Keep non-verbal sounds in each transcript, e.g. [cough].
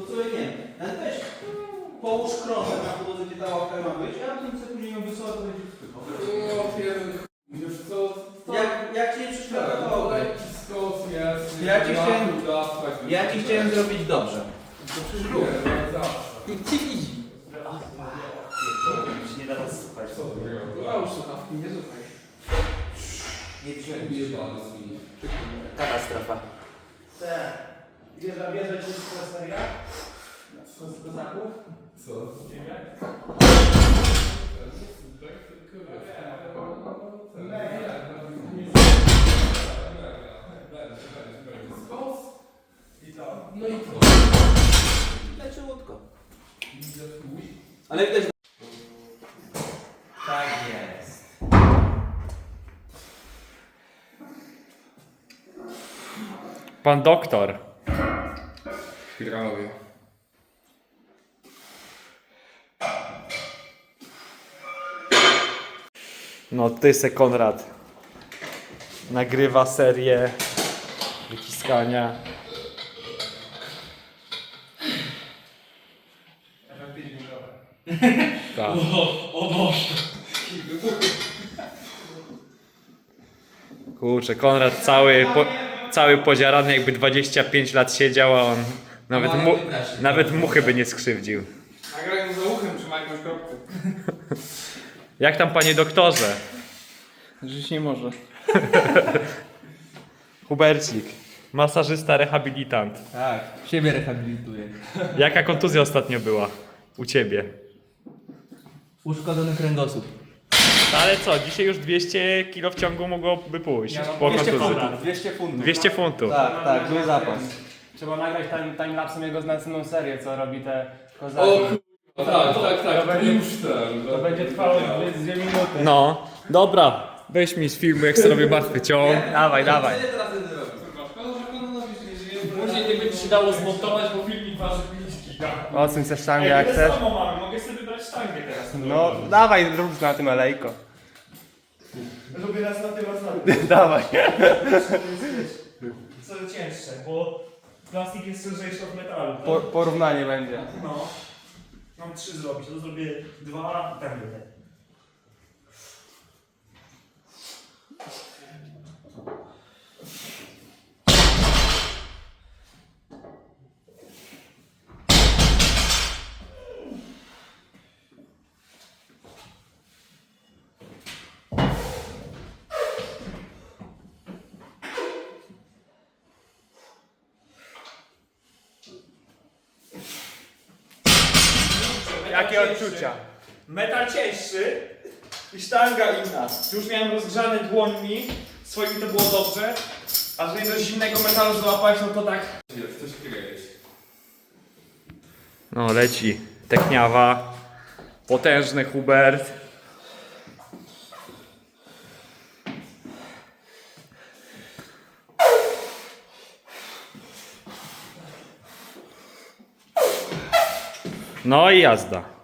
To co ja nie wiem. Weź, połóż krosę na podłodze, gdzie ta łapka ma być, a potem sobie później ją wysyła, to będzie wpychał. O, pierdolę, wiesz co? to- Jak, jak ci nie przeszkadza, to to okej. lekki skos jest. Ja ci chciałem- Ja ci chciałem zrobić dobrze. To przecież zawsze. I ci widzi. Nie da słuchać. Co to jest? Załóż słuchawki, nie słuchaj. Nie Jebany z nimi. Katastrofa. Te. Wieża, wieża ci jest seria? Z kozaków? Co? To? No i to. Leciutko. Ale widać... Tak jest. Pan doktor. Chwilowie. No, ty se Konrad. Nagrywa serię wyciskania. Tak. Kurczę, Konrad cały, po, cały podziarany jakby 25 lat siedział, a on nawet, mu, nawet muchy by nie skrzywdził. Nagraj mu za uchem, trzymaj jakąś kropkę. [laughs] Jak tam panie doktorze? Żyć nie może. [laughs] Hubercik, masażysta, rehabilitant. Tak, siebie rehabilituję. Jaka kontuzja ostatnio była u ciebie? Uszkodzony kręgosłup. No ale co, dzisiaj już 200 kilo w ciągu mogłoby pójść po kontuzji. 200 funtów. 200 funtów. Tak, tak, był zapas. Trzeba nagrać time, timelapsem jego następną serię, co robi te kozaki. O kurwa, tak, tak, tak. To To będzie- już ten. To będzie trwało dwie, dwie minuty. No, dobra, weź mi z filmu jak sobie robię martwy ciąg. Dawaj, dawaj. Później nie będzie się dało zmontować, bo filmik waży bliski. Odsuń se sztangę jak chcesz. samo mamy, mogę sobie wybrać sztangę teraz. No, dawaj, rób na tym alejko. Lubię raz na tym, raz na tym. [laughs] Dawaj. Co cięższe, bo plastik jest lżejszy od metalu. tak? Po, porównanie będzie. No. Mam trzy zrobić, to zrobię dwa i tak będę. Jakie odczucia? Metal cięższy i sztanga inna. Już miałem rozgrzane dłońmi, swoimi to było dobrze, a jeżeli coś zimnego metalu złapać, no to tak coś. No, leci tekniawa, potężny Hubert. No i jazda.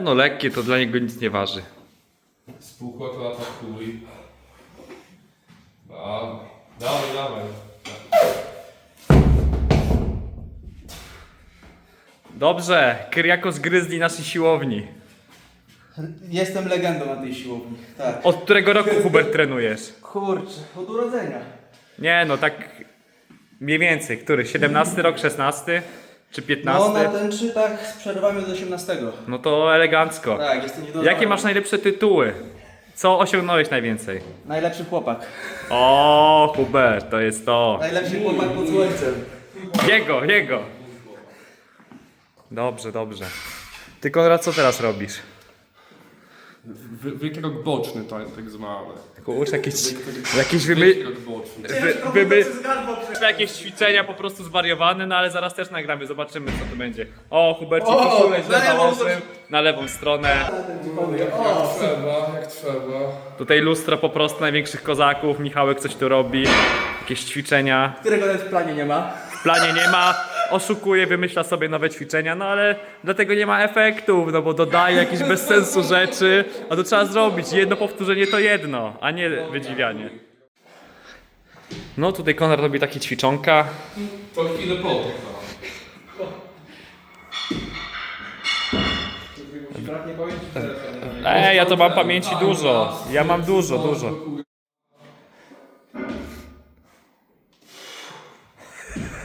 E, no lekkie to dla niego nic nie waży. Spółko to atakuj. Dawaj, dawaj, dawaj. Dobrze, Kyriakos Gryzli naszej siłowni. Jestem legendą na tej siłowni. Tak. Od którego roku Hubert trenujesz? Kurczę, od urodzenia. Nie no, tak mniej więcej. Który? 17 rok, 16 czy 15? No na ten czy tak z przerwami do 18. No to elegancko. Tak, jestem niedolany. Jakie masz najlepsze tytuły? Co osiągnąłeś najwięcej? Najlepszy chłopak. O, Hubert, to jest to. Najlepszy chłopak pod słońcem. Jego, jego. Dobrze, dobrze. Ty Konrad, co teraz robisz? Wy, wykrok boczny to tak zwany. Kurczę, jakieś, jakieś wymy... Wykrok boczny. Wy, wymy... Jakieś ćwiczenia po prostu zwariowane, no ale zaraz też nagramy, zobaczymy co to będzie. O, na na lewą założnym, na lewą stronę. Jak trzeba, jak trzeba. Tutaj lustro po prostu największych kozaków, Michałek coś tu robi, jakieś ćwiczenia. Którego nawet w planie nie ma. W planie nie ma, oszukuje, wymyśla sobie nowe ćwiczenia, no ale dlatego nie ma efektów, no bo dodaje jakieś bez sensu rzeczy, a to trzeba zrobić. Jedno powtórzenie to jedno, a nie wydziwianie. No tutaj Konrad robi takie ćwiczonka. To chwilę potrwa. Ej, ja to mam pamięci dużo. Ja mam dużo, dużo.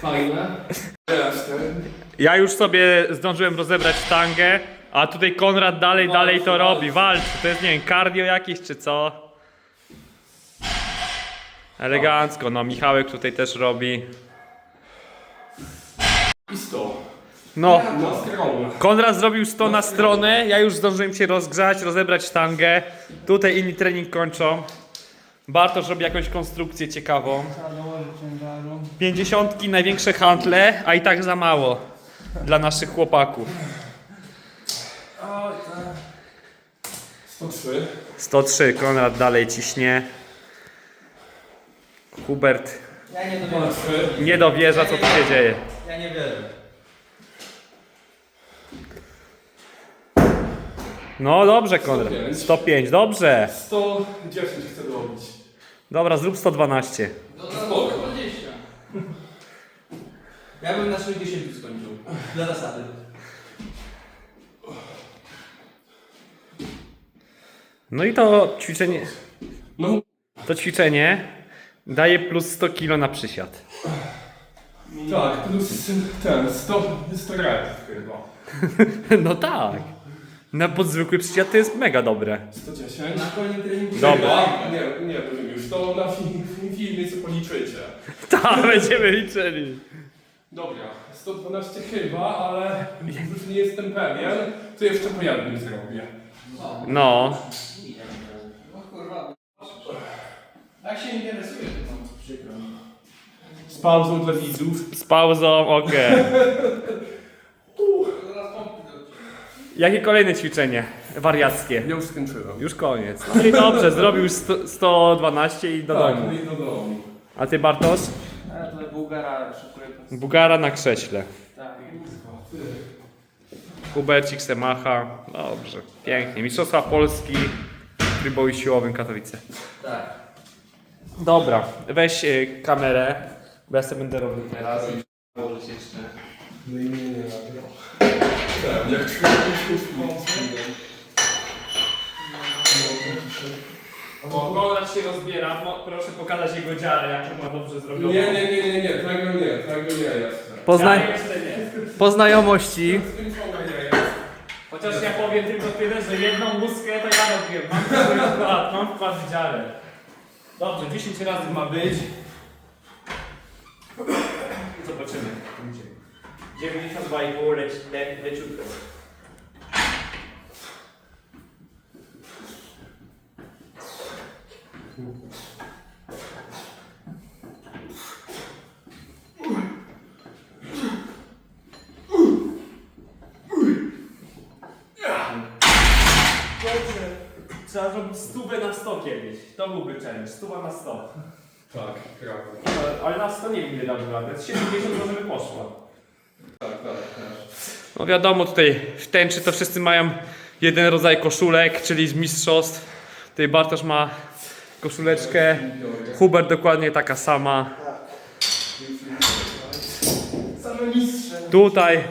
Fajne. Ja już sobie zdążyłem rozebrać tangę, a tutaj Konrad dalej, dalej to robi. Walczy. To jest, nie wiem, cardio jakieś czy co? Elegancko. No, Michałek tutaj też robi. I. No. Konrad zrobił 100 na stronę, ja już zdążyłem się rozgrzać, rozebrać sztangę. Tutaj inni trening kończą. Bartosz robi jakąś konstrukcję ciekawą. Trzeba dołożyć. Pięćdziesiątki, największe handle, a i tak za mało dla naszych chłopaków. Oj, tak. 103. 103, Konrad dalej ciśnie. Hubert Ja nie dowierzam. 103. nie dowierza, co tu się dzieje. Ja nie wierzę. No dobrze, Konrad. 105, dobrze. 110 chcę robić. Dobra, zrób 112. Spoko. Ja bym na 60 skończył. Dla zasady. No i to ćwiczenie, No, to ćwiczenie daje plus 100 kg na przysiad. tak, plus ten, 100, 100 razy chyba. [laughs] No tak. Na podzwykły przysiad to jest mega dobre. 110. Na kolejnym treningu. Dobra. Chyba. Nie, nie wiem już, to na film, filmie co policzycie. [laughs] Tak, będziemy liczyli. Dobra, 112 chyba, ale już nie jestem pewien, to jeszcze po jednym zrobię. No. No kurwa. Tak się interesuje, to mam przykro. Z pauzą dla widzów. Z pauzą, okej. [laughs] Jakie kolejne ćwiczenie? Wariackie. Ja już skończyłem. Już koniec. No i dobrze, zrobił 100, 112 i do tak, domu. no i do domu. A ty Bartosz? Ja tutaj Bułgara po- Bugara na krześle. Tak. Hubercik Semacha. Dobrze, pięknie. Mistrzostwa Polski w tryboju siłowym Katowice. Tak. Dobra, weź y, kamerę, bo ja sobie będę robił teraz. Położyć jeszcze. No i nie, nie, nie. Tak, jak Bo Konrad się rozbiera, mo- proszę pokazać jego dziarę, jaką ma dobrze zrobioną. Nie, nie, nie, nie, nie, tego nie, tego nie jest. Poznaj, Ja jeszcze nie. po znajomości. Nie. Chociaż ja powiem tylko tyle, że jedną łuskę to ja robiłem. Mam wkład, mam wkład w dziarę. Dobrze, 10 razy ma być. Zobaczymy. 92,5 leci, le, leciutko. Trzeba zrobić stówę na 100 kiedyś. To byłby challenge. Stuwa na 100. Tak, prawda. No, Ale na 100 nie wiem ile damy radę. Z 70 może by poszło. No wiadomo, tutaj w tęczy to wszyscy mają jeden rodzaj koszulek, czyli z mistrzostw. Tutaj Bartosz ma koszuleczkę. Hubert dokładnie taka sama. Same mistrze. Tutaj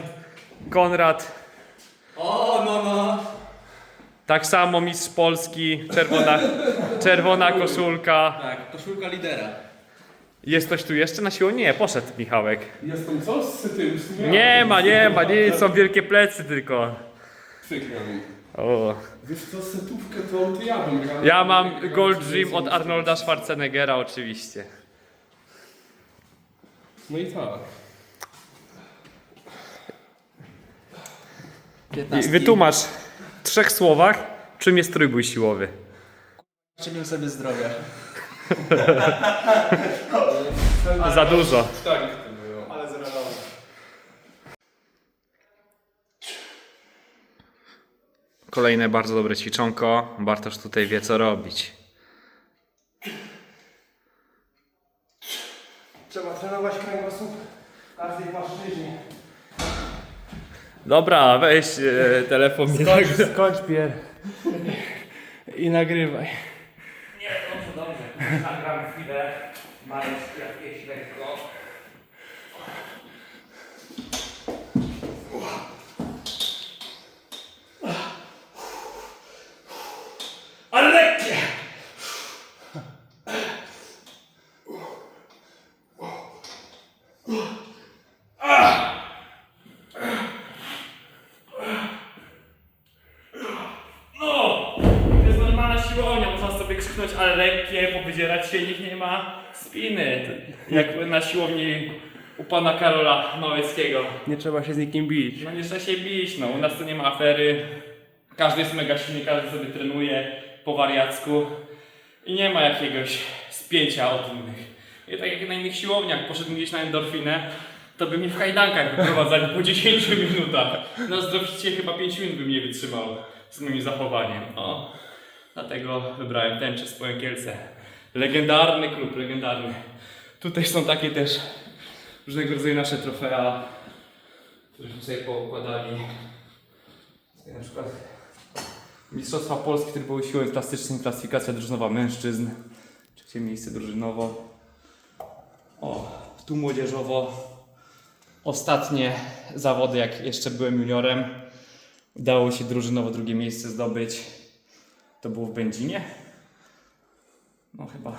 Konrad O, no, no. tak samo mistrz Polski, czerwona, czerwona koszulka. Tak, koszulka lidera. Jest ktoś tu jeszcze na siłę? Nie, poszedł Michałek. Jestem co z tym? z tym Nie ma, nie ma, nic, są wielkie plecy tylko. Przykro mi. O. Wiesz co, setówkę to, to ja bym grał. Ja mam Gold Dream od Arnolda Schwarzeneggera oczywiście. No i tak. I wytłumacz w trzech słowach, czym jest trójbój siłowy. Życzymy sobie zdrowia. [laughs] Za dużo. Tak. Ale. Kolejne bardzo dobre ćwiczonko. Bartosz tutaj wie co robić. Trzeba trenować kręgosłup w każdej płaszczyźnie. Dobra, weź e, telefon mi Skończ, skończ pier... I nagrywaj. Nie, dobrze, dobrze. Nagram chwilę. Marek jakieś lekko. Ale lekkie! No! To jest normalna siłownia, można sobie krzyknąć, ale lekkie, powydzierać się, nikt nie ma spiny. Jak na siłowni u pana Karola Małeckiego. Nie trzeba się z nikim bić. No nie trzeba się bić, no u nas to nie ma afery. Każdy jest mega silny, każdy sobie trenuje po wariacku. I nie ma jakiegoś spięcia od innych. I tak jak na innych siłowniach poszedł gdzieś na endorfinę, to by mnie w kajdankach wyprowadzali po 10 [laughs] minutach. Na zdrowicie chyba 5 minut bym nie wytrzymał z moim zachowaniem. No. Dlatego wybrałem tęczę z Pojakielce. Legendarny klub, legendarny. Tutaj są takie też różnego rodzaju nasze trofea, któreśmy sobie poukładali. Na przykład Mistrzostwa Polski, które były siłą plastycznym, klasyfikacja drużynowa mężczyzn. Trzecie miejsce drużynowo. O, tu młodzieżowo. Ostatnie zawody, jak jeszcze byłem juniorem, udało się drużynowo drugie miejsce zdobyć. To było w Będzinie? No chyba.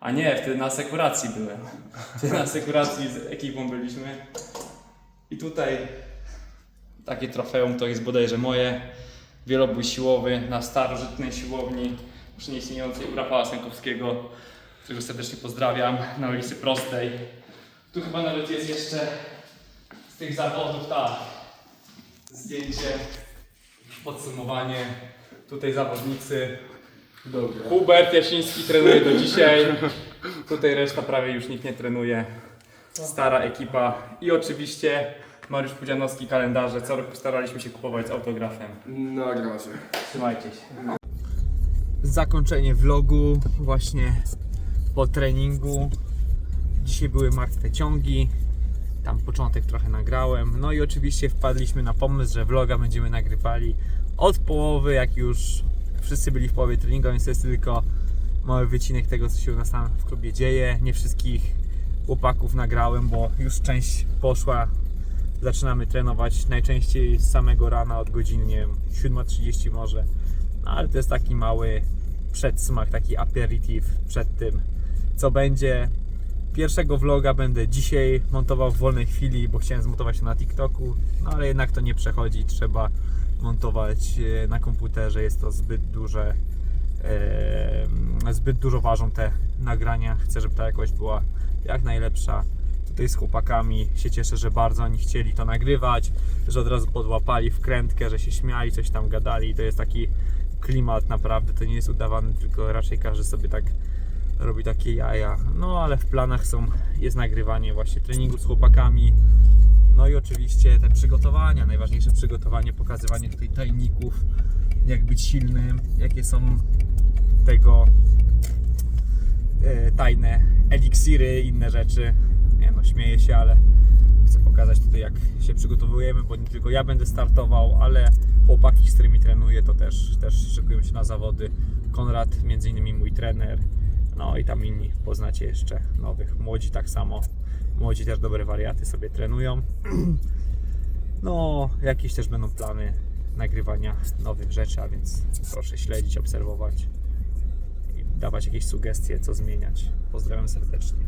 A nie, wtedy na asekuracji byłem. Wtedy na asekuracji z ekipą byliśmy. I tutaj takie trofeum to jest bodajże moje. Wielobój siłowy na starożytnej siłowni przy nieistniejącej u Rafała Sękowskiego, którego serdecznie pozdrawiam, na ulicy Prostej. Tu chyba nawet jest jeszcze z tych zawodów, tak, zdjęcie, podsumowanie. Tutaj zawodnicy. Dobra. Hubert Jasiński trenuje do dzisiaj. Tutaj reszta prawie już nikt nie trenuje. Stara ekipa. I oczywiście Mariusz Pudzianowski kalendarze. Co roku staraliśmy się kupować z autografem. Na razie. Trzymajcie się. Zakończenie vlogu właśnie po treningu. Dzisiaj były martwe ciągi. Tam początek trochę nagrałem. No i oczywiście wpadliśmy na pomysł, że vloga będziemy nagrywali od połowy, jak już wszyscy byli w połowie treningu, więc to jest tylko mały wycinek tego, co się u nas tam w klubie dzieje. Nie wszystkich chłopaków nagrałem, bo już część poszła. Zaczynamy trenować najczęściej z samego rana od godziny, nie wiem, 7.30 może. No, ale to jest taki mały przedsmak, taki aperitif przed tym, co będzie. Pierwszego vloga będę dzisiaj montował w wolnej chwili, bo chciałem zmontować to na TikToku, no ale jednak to nie przechodzi, trzeba montować e, na komputerze, jest to zbyt duże, e, zbyt dużo ważą te nagrania, chcę, żeby ta jakość była jak najlepsza. Tutaj z chłopakami się cieszę, że bardzo oni chcieli to nagrywać, że od razu podłapali wkrętkę, że się śmiali, coś tam gadali. To jest taki klimat naprawdę, to nie jest udawany, tylko raczej każdy sobie tak robi takie jaja. No ale w planach są, jest nagrywanie właśnie treningu z chłopakami. No i oczywiście te przygotowania, najważniejsze przygotowanie, pokazywanie tutaj tajników, jak być silnym, jakie są tego e, tajne eliksiry, inne rzeczy. Nie no, śmieję się, ale chcę pokazać tutaj jak się przygotowujemy, bo nie tylko ja będę startował, ale chłopaki, z którymi trenuję, to też, też szykują się na zawody. Konrad, między innymi mój trener, no i tam inni poznacie jeszcze nowych. Młodzi tak samo, młodzi też dobre wariaty sobie trenują. [clears throat] No, jakieś też będą plany nagrywania nowych rzeczy, a więc proszę śledzić, obserwować i dawać jakieś sugestie, co zmieniać. Pozdrawiam serdecznie.